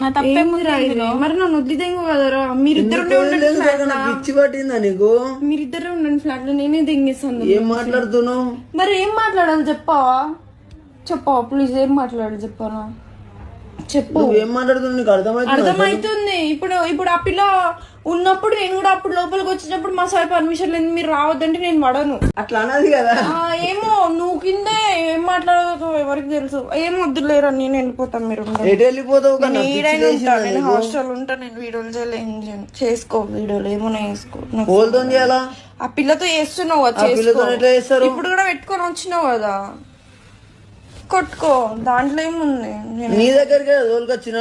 నా తప్పేముంది ఏందిరా ఇది? ఇందులో? మరి నన్ను వదిలితే ఇంకో కదరా? మీరిద్దరు వదిలేదు కాక నాకు పిచ్చి పట్టిందా నీకు? మీరిద్దరు ఉండండి ఫ్లాట్లో నేనే దింగేస్తాను ఏం మాట్లాడుతున్నావు? మరి ఏం మాట్లాడాలి చెప్పావా చెప్పావా ప్లీజ్ ఏం మాట్లాడాలి చెప్పానా? చెప్పు. నువ్వు ఏం మాట్లాడుతున్నావు? నీకు అర్థమవుతుంది అర్థమైతుంది ఇప్పుడు ఇప్పుడు ఆ పిల్ల ఉన్నప్పుడు నేను కూడా అప్పుడు లోపలికి వచ్చినప్పుడు మా సార్ పర్మిషన్ లేదు మీరు రావద్దంటే నేను పడను. అట్లా అన్నది కదా. ఆ, ఏమో నువ్వు కిందే ఏం మాట్లాడదు ఎవరికి తెలుసు? ఏం వద్దులేరా నేను వెళ్ళిపోతాను మీరు వెళ్ళిపోతావు నేను? హాస్టల్ ఉంటా నేను వీడియోలు చేయలే ఏం చేయను. చేసుకో వీడియోలు ఏమైనా చేయాలా? ఆ పిల్లతో చేస్తున్నావు కదా ఇప్పుడు కూడా పెట్టుకొని వచ్చినావు కదా. కొట్టుకో. దాంట్లో ఏముంది? నీ దగ్గరికి తోలుకొచ్చిన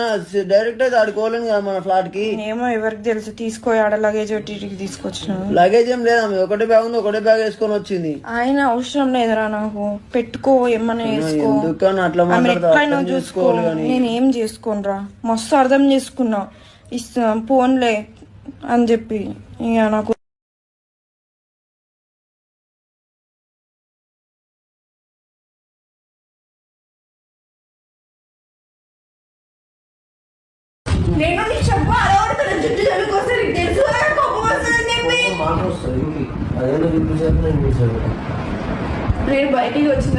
డైరెక్ట్ అయితే ఆడుకోలేను కదా మన ఫ్లాట్కి. ఏమో ఎవరికి తెలుసు తీసుకో ఆడ లగేజ్ ఇటుకి తీసుకొచ్చిన. లగేజ్ ఏం లేదా? ఒకటే బ్యాగ్ ఉంది ఒకటే బ్యాగ్ వేసుకొని వచ్చింది. ఆయన అవసరం లేదురా నాకు. పెట్టుకో ఏమన్నా చేసుకో ఎందుకని అట్లా మాట్లాడతా చూసుకో. నేను ఏం చేసుకోనరా? మస్తు అర్థం చేసుకున్నా. ఇస్తా పోన్లే అని చెప్పి. ఇక నాకు నేను నీకు చెప్పు అడగడుతున్నా జుట్టు చదువుకోసం నీకు తెలుసు కోపం వస్తుందని చెప్పి. నేను బయటికి వచ్చిన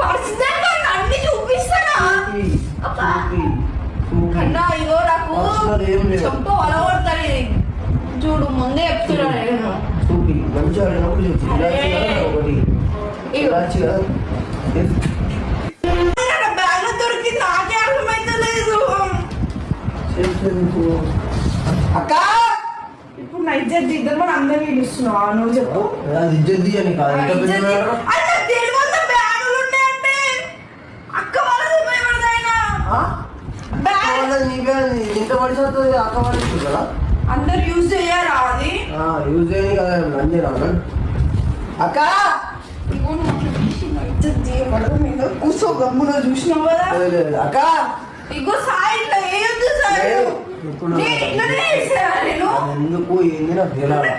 పర్సనల్గా అన్ని చూపిస్తానా. కన్నా ఇగో నాకు చెంప వలగొడతాను ఇది. చూడు ముందే చెప్తున్నా నేను. నా అక్క! ఇప్పుడు నా ఇజ్జత్ ఇద్దరు మన అందరినీ పిలుస్తున్నావా? నువ్వు చెప్పు. అది ఇజ్జత్ తీయని కాదు. ఎంత పెద్ద. అంటే బ్యాగులు అక్క ఎంత వస్తుంది అక్క కదా? అందరు యూజ్ చేయరా అది? యూజ్ చేయని కదా అన్నీ రాను అక్క! కూర్చో గమ్మున చూసినావు కదా. అక్క! ఇగో సైడ్లో ఏది సైడ్ ఎందుకు? ఏంది నాకు తెలియాలి